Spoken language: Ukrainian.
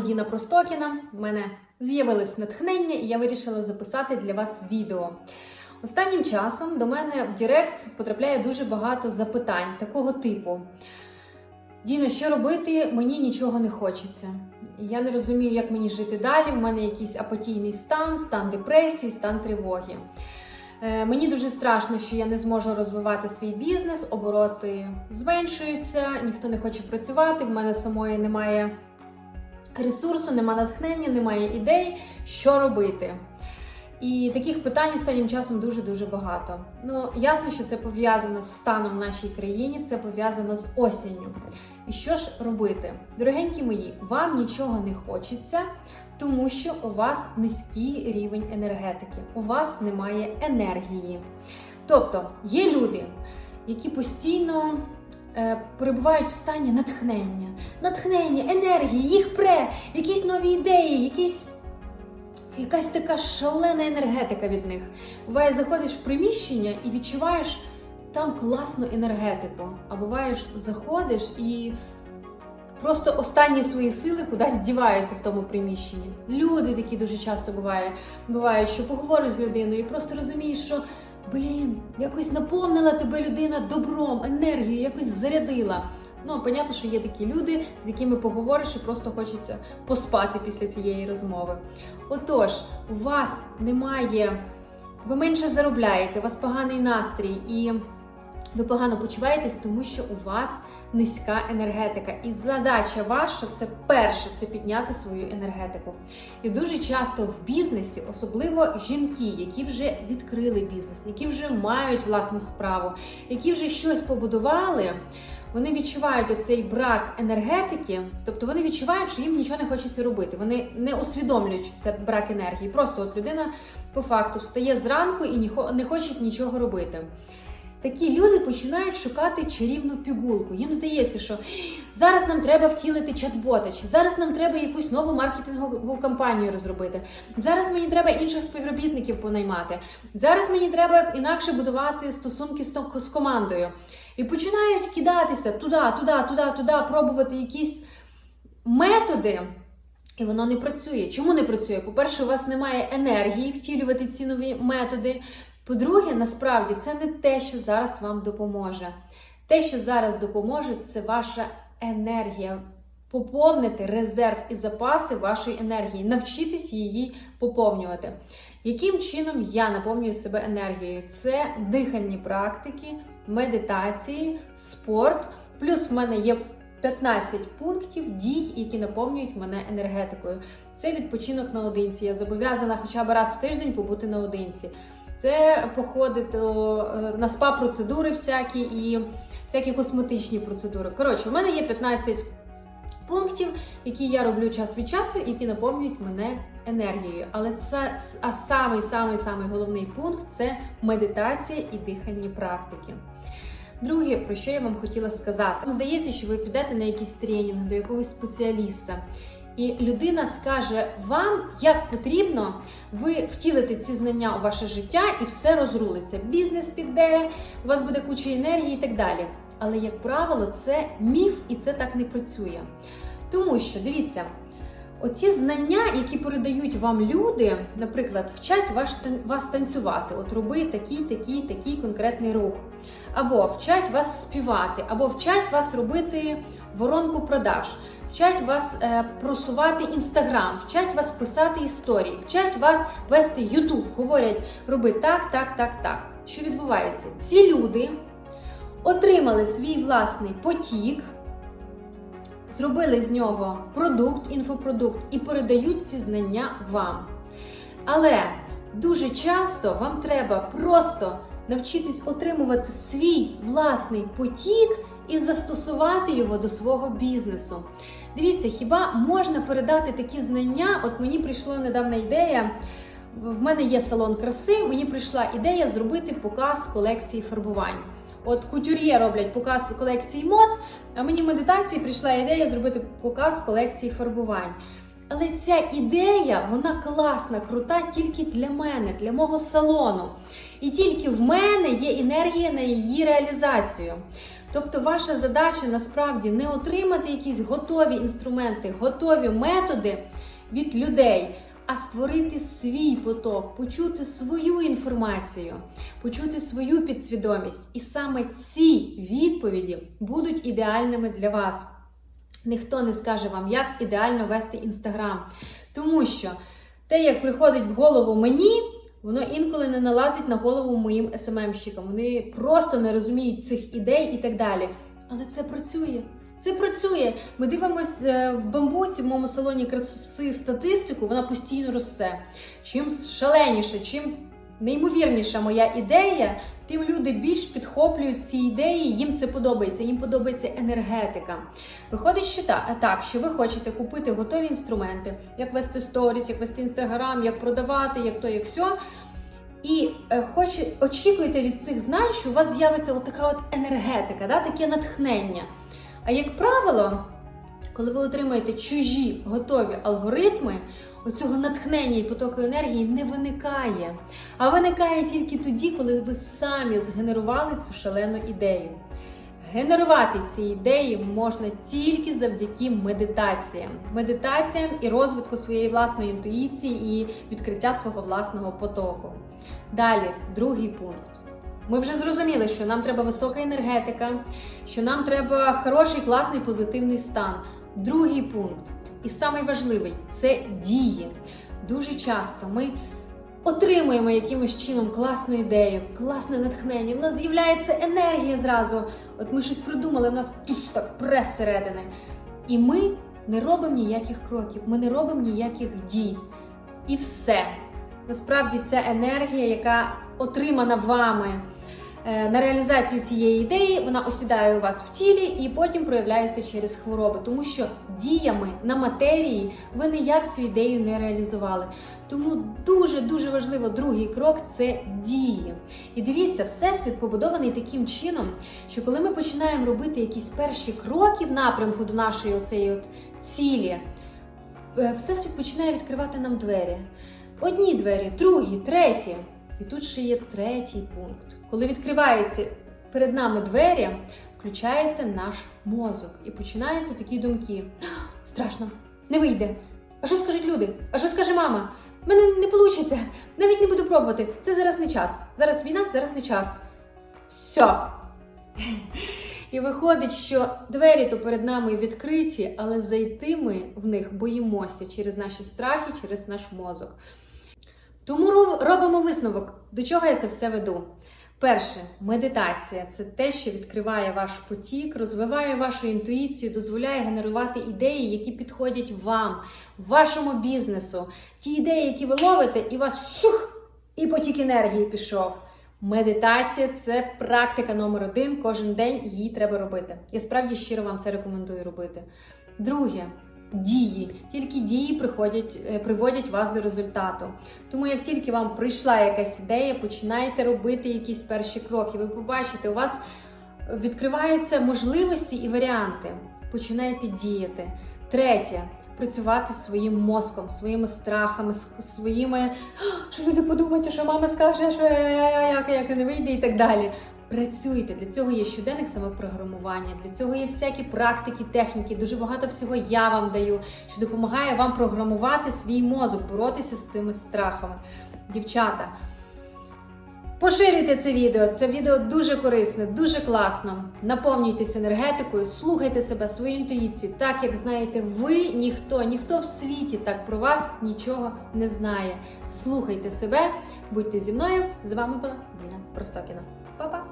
Діна Простокіна. У мене з'явилось натхнення, і я вирішила записати для вас відео. Останнім часом до мене в Директ потрапляє дуже багато запитань такого типу. Діна, що робити? Мені нічого не хочеться. Я не розумію, як мені жити далі. У мене якийсь апатійний стан, стан депресії, стан тривоги. Е, Мені дуже страшно, що я не зможу розвивати свій бізнес, обороти зменшуються, ніхто не хоче працювати, в мене самої немає ресурсу, немає натхнення, немає ідей, що робити. І таких питань останнім часом дуже-дуже багато. Ну, ясно, що це пов'язано з станом в нашій країні, це пов'язано з осінню. І що ж робити? Дорогенькі мої, вам нічого не хочеться, тому що у вас низький рівень енергетики, у вас немає енергії. Тобто є люди, які постійно перебувають в стані натхнення, натхнення, енергії, їх пре, якісь нові ідеї, якісь. Якась така шалена енергетика від них. Буває, заходиш в приміщення і відчуваєш там класну енергетику. А буваєш, заходиш і просто останні свої сили кудись діваються в тому приміщенні. Люди такі дуже часто буває, буває, що поговориш з людиною і просто розумієш, що блін, якось наповнила тебе людина добром, енергією, якось зарядила. Ну, понятно, що є такі люди, з якими поговориш і просто хочеться поспати після цієї розмови. Отож, у вас немає, ви менше заробляєте, у вас поганий настрій і ви погано почуваєтесь, тому що у вас низька енергетика. І задача ваша це перше це підняти свою енергетику. І дуже часто в бізнесі, особливо жінки, які вже відкрили бізнес, які вже мають власну справу, які вже щось побудували. Вони відчувають оцей брак енергетики, тобто вони відчувають, що їм нічого не хочеться робити. Вони не усвідомлюють, що це брак енергії. Просто от людина по факту встає зранку і не хоче нічого робити. Такі люди починають шукати чарівну пігулку. Їм здається, що зараз нам треба втілити чат-бота, чи зараз нам треба якусь нову маркетингову кампанію розробити. Зараз мені треба інших співробітників понаймати. Зараз мені треба інакше будувати стосунки з командою. І починають кидатися туди, туди, туди, туди, пробувати якісь методи. І воно не працює. Чому не працює? По-перше, у вас немає енергії втілювати ці нові методи. По-друге, насправді це не те, що зараз вам допоможе. Те, що зараз допоможе, це ваша енергія. Поповнити резерв і запаси вашої енергії, навчитись її поповнювати. Яким чином я наповнюю себе енергією? Це дихальні практики, медитації, спорт. Плюс в мене є 15 пунктів дій, які наповнюють мене енергетикою. Це відпочинок наодинці. Я зобов'язана хоча б раз в тиждень побути наодинці. Це походи до, е, на спа-процедури всякі і всякі косметичні процедури. Коротше, у мене є 15 пунктів, які я роблю час від часу, які наповнюють мене енергією. Але це а самий самий самий головний пункт це медитація і дихальні практики. Друге, про що я вам хотіла сказати, вам здається, що ви підете на якийсь тренінг до якогось спеціаліста. І людина скаже вам, як потрібно ви втілите ці знання у ваше життя, і все розрулиться. Бізнес піде, у вас буде куча енергії і так далі. Але, як правило, це міф і це так не працює. Тому що, дивіться, оці знання, які передають вам люди, наприклад, вчать вас, вас танцювати, от роби такий, такий, такий конкретний рух. Або вчать вас співати, або вчать вас робити воронку продаж, вчать вас е, просувати інстаграм, вчать вас писати історії, вчать вас вести Ютуб. Говорять, роби так, так, так, так. Що відбувається? Ці люди отримали свій власний потік, зробили з нього продукт, інфопродукт і передають ці знання вам. Але дуже часто вам треба просто навчитись отримувати свій власний потік і застосувати його до свого бізнесу. Дивіться, хіба можна передати такі знання? От мені прийшла недавна ідея. В мене є салон краси. Мені прийшла ідея зробити показ колекції фарбувань. От кутюр'є роблять показ колекції мод, а мені в медитації прийшла ідея зробити показ колекції фарбувань. Але ця ідея, вона класна, крута тільки для мене, для мого салону. І тільки в мене є енергія на її реалізацію. Тобто, ваша задача насправді не отримати якісь готові інструменти, готові методи від людей, а створити свій поток, почути свою інформацію, почути свою підсвідомість. І саме ці відповіді будуть ідеальними для вас. Ніхто не скаже вам, як ідеально вести інстаграм. Тому що те, як приходить в голову мені, воно інколи не налазить на голову моїм СММщикам. Вони просто не розуміють цих ідей і так далі. Але це працює. Це працює. Ми дивимося е, в бамбуці, в моєму салоні краси статистику, вона постійно росте. Чим шаленіше, чим неймовірніша моя ідея, тим люди більш підхоплюють ці ідеї, їм це подобається, їм подобається енергетика. Виходить, що так, так, що ви хочете купити готові інструменти, як вести сторіс, як вести інстаграм, як продавати, як то, як все. І е, хоч очікуєте від цих знань, що у вас з'явиться от така от енергетика, да, таке натхнення. А як правило, коли ви отримуєте чужі готові алгоритми, оцього натхнення і потоку енергії не виникає. А виникає тільки тоді, коли ви самі згенерували цю шалену ідею. Генерувати ці ідеї можна тільки завдяки медитаціям, медитаціям і розвитку своєї власної інтуїції і відкриття свого власного потоку. Далі, другий пункт. Ми вже зрозуміли, що нам треба висока енергетика, що нам треба хороший, класний, позитивний стан. Другий пункт, і самий важливий це дії. Дуже часто ми отримуємо якимось чином класну ідею, класне натхнення. В нас з'являється енергія зразу. От ми щось придумали, в нас так прес зсередини. І ми не робимо ніяких кроків, ми не робимо ніяких дій. І все. Насправді ця енергія, яка отримана вами на реалізацію цієї ідеї, вона осідає у вас в тілі і потім проявляється через хвороби, тому що діями на матерії ви ніяк цю ідею не реалізували. Тому дуже дуже важливо другий крок це дії. І дивіться, всесвіт побудований таким чином, що коли ми починаємо робити якісь перші кроки в напрямку до нашої оцеї от цілі, е, всесвіт починає відкривати нам двері. Одні двері, другі, треті. І тут ще є третій пункт. Коли відкриваються перед нами двері, включається наш мозок і починаються такі думки: страшно, не вийде. А що скажуть люди? А що скаже мама? Мене не вийде, навіть не буду пробувати. Це зараз не час. Зараз війна, зараз не час. Все. І виходить, що двері то перед нами відкриті, але зайти ми в них боїмося через наші страхи, через наш мозок. Тому робимо висновок, до чого я це все веду. Перше, медитація це те, що відкриває ваш потік, розвиває вашу інтуїцію, дозволяє генерувати ідеї, які підходять вам, вашому бізнесу. Ті ідеї, які ви ловите, і вас шух, і потік енергії пішов. Медитація це практика номер один. Кожен день її треба робити. Я справді щиро вам це рекомендую робити. Друге. Дії, тільки дії приходять, е, приводять вас до результату. Тому як тільки вам прийшла якась ідея, починайте робити якісь перші кроки. Ви побачите, у вас відкриваються можливості і варіанти. Починайте діяти. Третє працювати своїм мозком, своїми страхами, своїми що люди подумають, що мама скаже, що я- як не вийде, і так далі. Працюйте для цього є щоденник самопрограмування, для цього є всякі практики, техніки. Дуже багато всього я вам даю, що допомагає вам програмувати свій мозок, боротися з цими страхами. Дівчата, поширюйте це відео. Це відео дуже корисне, дуже класно. Наповнюйтесь енергетикою, слухайте себе, свою інтуїцію, так як знаєте, ви ніхто, ніхто в світі так про вас нічого не знає. Слухайте себе, будьте зі мною. З вами була Діна Простокіна. Па-па!